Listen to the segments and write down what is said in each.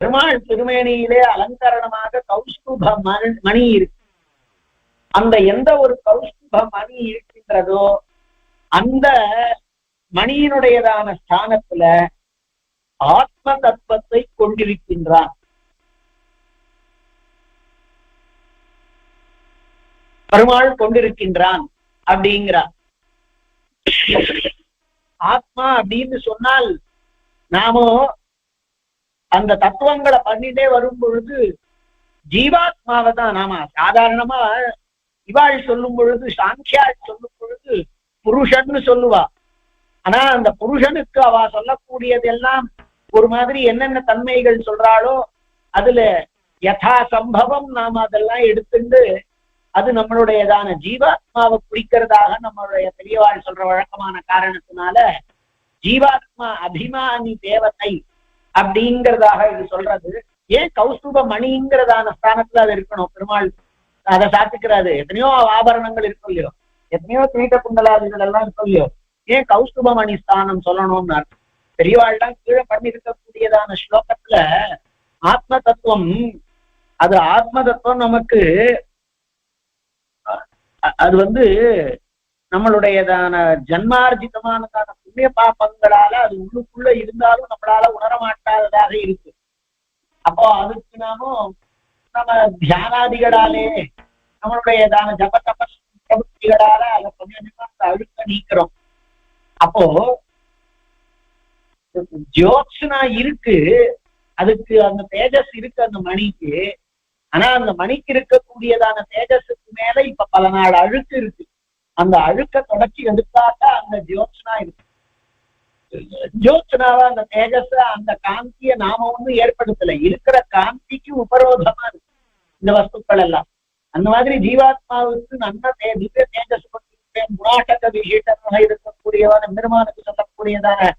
பெருமாள் திருமேனியிலே அலங்கரணமாக கௌஸ்துப மணி மணி இருக்கு. அந்த எந்த ஒரு கௌஸ்துப மணி இருக்கின்றதோ அந்த மணியினுடையதான ஸ்தானத்துல ஆத்ம தத்துவத்தை கொண்டிருக்கின்றான். பெருமாள் கொண்டிருக்கின்றான் அப்படிங்கிறார். ஆத்மா அப்படின்னு சொன்னால் நாமோ அந்த தத்துவங்களை பண்ணிட்டே வரும் பொழுது ஜீவாத்மாவை தான் நாம சாதாரணமா இவாள் சொல்லும் பொழுது சாங்கியாள் சொல்லும் பொழுது புருஷன்னு சொல்லுவா. ஆனா அந்த புருஷனுக்கு அவ சொல்லக்கூடியதெல்லாம் ஒரு மாதிரி என்னென்ன தன்மைகள் சொல்றாளோ அதுல யதா சம்பவம் நாம அதெல்லாம் எடுத்துட்டு அது நம்மளுடையதான ஜீவாத்மாவை குறிக்கிறதாக நம்மளுடைய பெரியவாள் சொல்ற வழக்கமான காரணத்தினால ஜீவாத்மா அபிமானி தேவத்தை அப்படிங்கிறதாக இது சொல்றது. ஏன் கௌஸ்துப மணிங்கிறதான ஸ்தானத்துல அது இருக்கணும்? பெருமாள் அதை சாத்துக்கிறாரு. எத்தனையோ ஆபரணங்கள் இருக்கும் இல்லையோ? எத்தனையோ தீட்ட குண்டலாதிகள் எல்லாம் இருக்கும் இல்லையோ? ஏன் கௌஸ்துப மணி ஸ்தானம் சொல்லணும்னா பெரியவாள்லாம் கீழே பண்ணிருக்கக்கூடியதான ஸ்லோகத்துல ஆத்ம தத்துவம் அது ஆத்ம தத்துவம் நமக்கு அது வந்து நம்மளுடையதான ஜன்மார்ஜிதமானதான புண்ணிய பாப்பங்களால அது உள்ளுக்குள்ள இருந்தாலும் நம்மளால உணர மாட்டாததாக இருக்கு. அப்போ அதுக்கு நாமும் நம்ம தியானாதிகளாலே நம்மளுடையதான ஜப தபஸ் பிரவృத்திகளால அதை கொஞ்சம் கொஞ்சமா அந்த அழுக்க நீக்கிறோம். அப்போ ஜோத்ஸ்னா இருக்கு அதுக்கு அந்த தேஜஸ் இருக்கு அந்த மணிக்கு. ஆனா அந்த மணிக்கு இருக்கக்கூடியதான தேஜஸுக்கு மேல இப்ப பல நாள் அழுக்கு இருக்கு. அந்த அழுக்க தொடச்சி எடுத்தாக்க அந்த ஜோத்ஸ்னா இருக்கு. ஜோத்னாவா அந்த தேஜஸ அந்த காந்திய நாம ஒண்ணும் ஏற்படுத்தல. இருக்கிற காந்திக்கு உபரோதமா இருக்கு இந்த வஸ்துக்கள் எல்லாம். அந்த மாதிரி ஜீவாத்மாவுக்கு நல்ல தே திவ்ய தேஜஸ் கொண்டிருக்கேன் குணாட்டக விசேஷமாக இருக்கக்கூடியவான பெருமானுக்கு சொல்லக்கூடியதான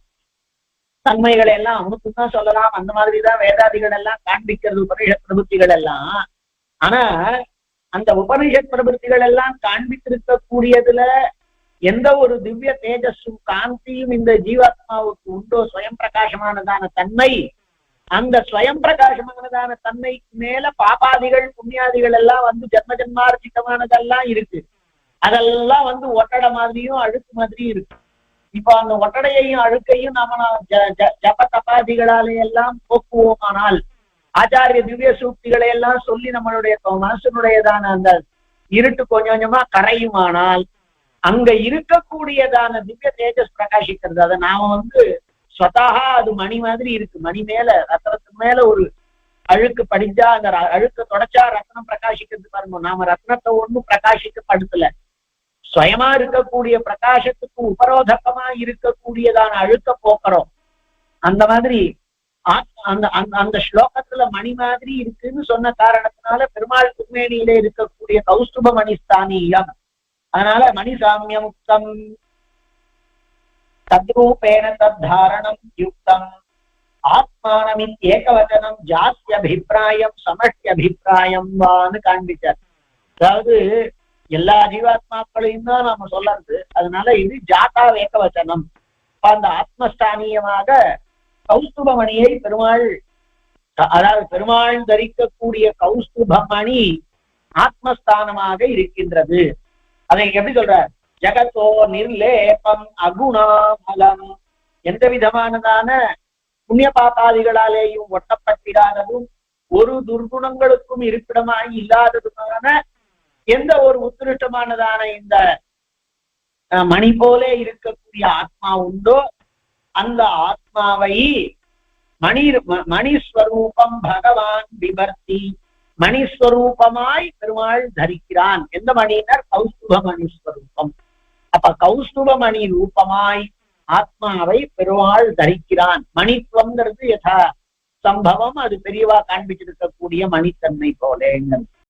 தன்மைகளை எல்லாம் அவனுக்கு தான் சொல்லலாம். அந்த மாதிரிதான் வேதாதிகள் எல்லாம் காண்பிக்கிறது உபனிஷத் பிரபுத்திகள் எல்லாம். ஆனா அந்த உபனிஷத் பிரபுத்திகள் எல்லாம் காண்பித்திருக்கக்கூடியதுல எந்த ஒரு திவ்ய தேஜஸும் காந்தியும் இந்த ஜீவாத்மாவுக்கு உண்டோ? ஸ்வயம் பிரகாசமானதான தன்மை. அந்த ஸ்வயம் பிரகாசமானதான தன்மைக்கு மேல பாபாதிகள் புண்ணியாதிகள் எல்லாம் வந்து ஜென்ம ஜென்மார்ஜிதமானதெல்லாம் இருக்கு. அதெல்லாம் வந்து ஒட்டடை மாதிரியும் அழுக்கு மாதிரியும் இருக்கு. இப்ப அந்த ஒட்டடையையும் அழுக்கையும் நாம ஜ- ஜ- ஜப தபாதிகளாலே எல்லாம் போக்குவோமானால் ஆச்சாரிய திவ்ய சூக்திகளை எல்லாம் சொல்லி நம்மளுடைய மனசனுடையதான அந்த இருட்டு கொஞ்சம் கொஞ்சமா கரையுமானால் அங்க இருக்கக்கூடியதான திவ்ய தேஜஸ் பிரகாசிக்கிறது. அதை நாம வந்து ஸ்வதஹா அது மணி மாதிரி இருக்கு. மணி மேல ரத்னத்துக்கு மேல ஒரு அழுக்கு படிஞ்சா அந்த ர- அழுக்கு தொடச்சா ரத்னம் பிரகாசிக்கிறது பாருங்க. நாம ரத்னத்தை ஒண்ணும் பிரகாசிக்கப்படுத்தல. சுயமா இருக்கக்கூடிய பிரகாசத்துக்கு உபரோதகமா இருக்கக்கூடியதான அழுக்க போக்குறோம். அந்த மாதிரி அந்த அந்த அந்த ஸ்லோகத்துல மணி மாதிரி இருக்குன்னு சொன்ன காரணத்தினால பெருமாள் திருமேனியில இருக்கக்கூடிய கௌஸ்துப மணி ஸ்தானியம் அதனால மணி சாமியம் உக்தம் தத்ரூபேண தத்தாரணம் யுக்தம் ஆத்மானமின் ஏகவச்சனம் ஜாத்தியபிப்பிராயம் சமஷ்டியபிப்பிராயம் வான்னு காண்பிச்சார். அதாவது எல்லா ஜீவாத்மாக்களையும் தான் நாம சொல்லறது. அதனால இது ஜாத்தா ஏகவச்சனம். அந்த ஆத்மஸ்தானியமாக கௌஸ்துபமணியை பெருமாள் அதாவது பெருமாள் தரிக்கக்கூடிய கௌஸ்துபமணி ஆத்மஸ்தானமாக இருக்கின்றது. அதை எப்படி சொல்ற? ஜகத்தோ நிர்லேபம் அகுணாமலம். எந்த விதமானதான புண்ணிய பாப்பாதிகளாலேயும் ஒட்டப்பட்டிடாததும் ஒரு துர்குணங்களுக்கும் இருப்பிடமாய் இல்லாததுமான எந்த ஒரு உத்திருஷ்டமானதான இந்த மணி போலே இருக்கக்கூடிய ஆத்மா உண்டோ அந்த ஆத்மாவை மணி மணிஸ்வரூபம் பகவான் விபர்த்தி மணிஸ்வரூபமாய் பெருமாள் தரிக்கிறான். எந்த மணியினர்? கௌஸ்துப மணிஸ்வரூபம். அப்ப கௌஸ்துப மணி ரூபமாய் ஆத்மாவை பெருமாள் தரிக்கிறான். மணித்துவம்ங்கிறது யதா சம்பவம். அது பெரியவா காண்பிச்சிருக்கக்கூடிய மணித்தன்மை போலேங்கிறது.